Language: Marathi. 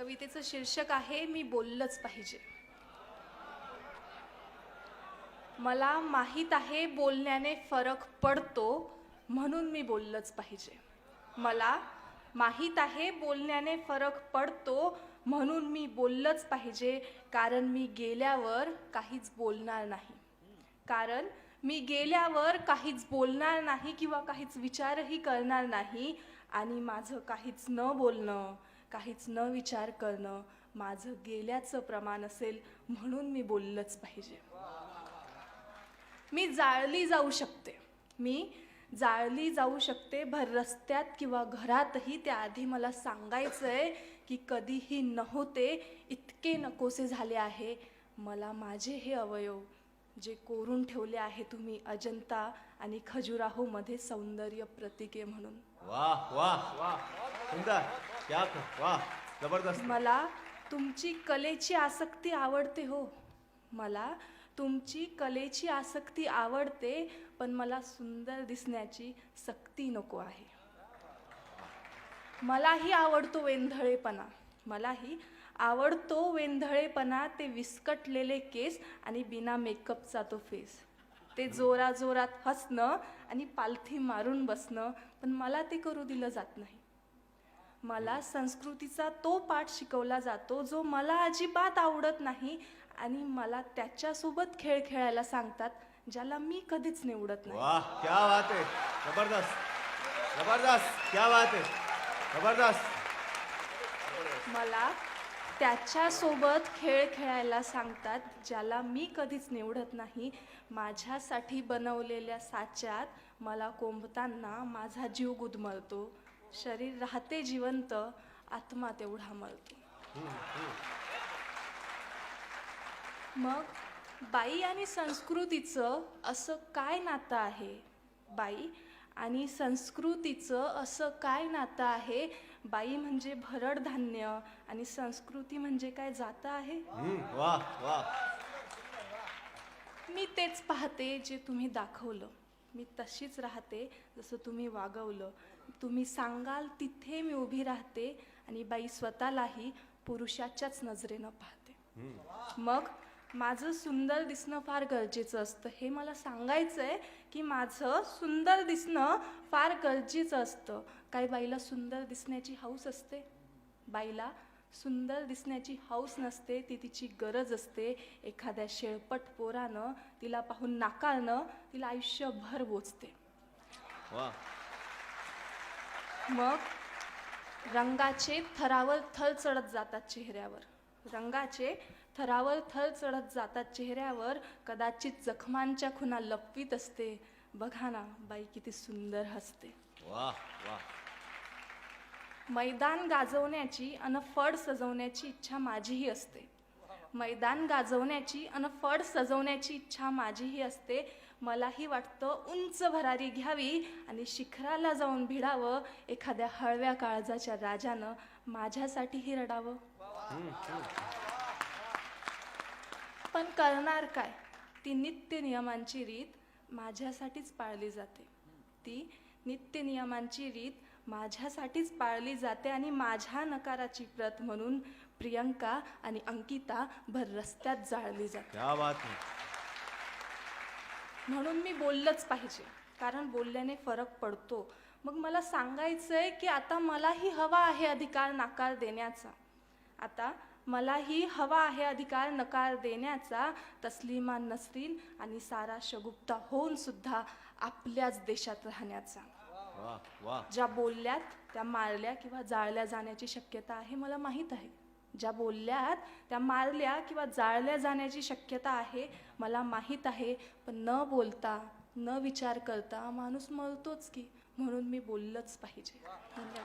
कवितेचं शीर्षक आहे मी बोललंच पाहिजे. मला माहीत आहे बोलण्याने फरक पडतो म्हणून मी बोललंच पाहिजे. मला माहीत आहे बोलण्याने फरक पडतो म्हणून मी बोललंच पाहिजे कारण मी गेल्यावर काहीच बोलणार नाही. कारण मी गेल्यावर काहीच बोलणार नाही किंवा काहीच विचारही करणार नाही आणि माझं काहीच न बोलणं काहीच न विचार करणं माझं गेल्याचं प्रमाण असेल म्हणून मी बोललंच पाहिजे. मी जाळली जाऊ शकते. मी जाळली जाऊ शकते भर रस्त्यात किंवा घरातही त्याआधी मला सांगायचं आहे की कधीही नव्हते इतके नकोसे झाले आहे. मला माझे हे अवयव जे कोरून ठेवले आहे तुम्ही अजंता आणि खजुराहोमध्ये सौंदर्य प्रतीके म्हणून. वा वा वा क्या वाह जबरदस्त. मला तुमची कलेची आसक्ती आवडते हो. मला तुमची कलेची आसक्ती आवडते पण मला सुंदर दिसण्याची सक्ती नको आहे. मलाही आवडतो वेंधळेपणा. मलाही आवडतो वेंधळेपणा ते विस्कटलेले केस आणि बिना मेकअपचा तो फेस. ते जोरा जोरात हसणं आणि पालथी मारून बसणं पण मला ते करू दिलं जात नाही. मला संस्कृतीचा तो पाठ शिकवला जातो जो मला अजिबात आवडत नाही आणि मला त्याच्यासोबत खेळ खेळायला सांगतात ज्याला मी कधीच निवडत नाही. वाह क्या बात है जबरदस्त. जबरदस्त. क्या बात है जबरदस्त. मला त्याच्यासोबत खेळ खेळायला सांगतात ज्याला मी कधीच निवडत नाही. माझ्यासाठी बनवलेल्या साच्यात मला कोंबताना माझा जीव गुदमरतो. शरीर राहते जिवंत आत्मा तेवढा मरतो. मग बाई आणि संस्कृतीचं असं काय नातं आहे? बाई आणि संस्कृतीचं असं काय नातं आहे? बाई म्हणजे भरड धान्य आणि संस्कृती म्हणजे काय जातं आहे? मी तेच पाहते जे तुम्ही दाखवलं. मी तशीच राहते जसं तुम्ही वागवलं. तुम्ही सांगाल तिथे मी उभी राहते आणि बाई स्वतःलाही पुरुषाच्याच नजरेनं पाहते. मग माझं सुंदर दिसणं फार गरजेचं असतं. हे मला सांगायचं आहे की माझं सुंदर दिसणं फार गरजेचं असतं. काही बाईला सुंदर दिसण्याची हौस असते? बाईला सुंदर दिसण्याची हौस नसते ती तिची गरज असते. एखाद्या शेळपट पोरानं तिला पाहून नाकारणं तिला आयुष्यभर बोचते. मग रंगाचे थरावर थर चढत जातात चेहऱ्यावर. रंगाचे थरावर थर चढत जातात चेहऱ्यावर कदाचित जखमांच्या खुणा लपवीत असते. बघा ना बाई किती सुंदर हसते. वाह वाह. मैदान गाजवण्याची अन फड सजवण्याची इच्छा माझीही असते. मैदान गाजवण्याची अन फड सजवण्याची इच्छा माझीही असते. मलाही वाटतं उंच भरारी घ्यावी आणि शिखराला जाऊन भिडावं एखाद्या हळव्या काळजाच्या राजानं माझ्यासाठीही रडावं. पण करणार काय? ती नित्य नियमांची रीत माझ्यासाठीच पाळली जाते. ती नित्य नियमांची रीत माझ्यासाठीच पाळली जाते आणि माझ्या नकाराची प्रत म्हणून प्रियंका आणि अंकिता भर रस्त्यात जाळली जाते. म्हणून मी बोललंच पाहिजे. कारण बोलल्याने फरक पडतो. मग मला सांगायचं आहे की आता मलाही हवा आहे अधिकार नकार देण्याचा. आता मलाही हवा आहे अधिकार नकार देण्याचा. तस्लिमा नसरीन आणि सारा शगुप्ता होऊन सुद्धा आपल्याच देशात राहण्याचा. ज्या बोलल्यात त्या मारल्या किंवा जाळल्या जाण्याची शक्यता आहे मला माहीत आहे. ज्या बोलल्यात त्या मारल्या किंवा जाळल्या जाण्याची शक्यता आहे मला माहीत आहे पण न बोलता न विचार करता माणूस मरतोच की म्हणून मी बोललंच पाहिजे. धन्यवाद.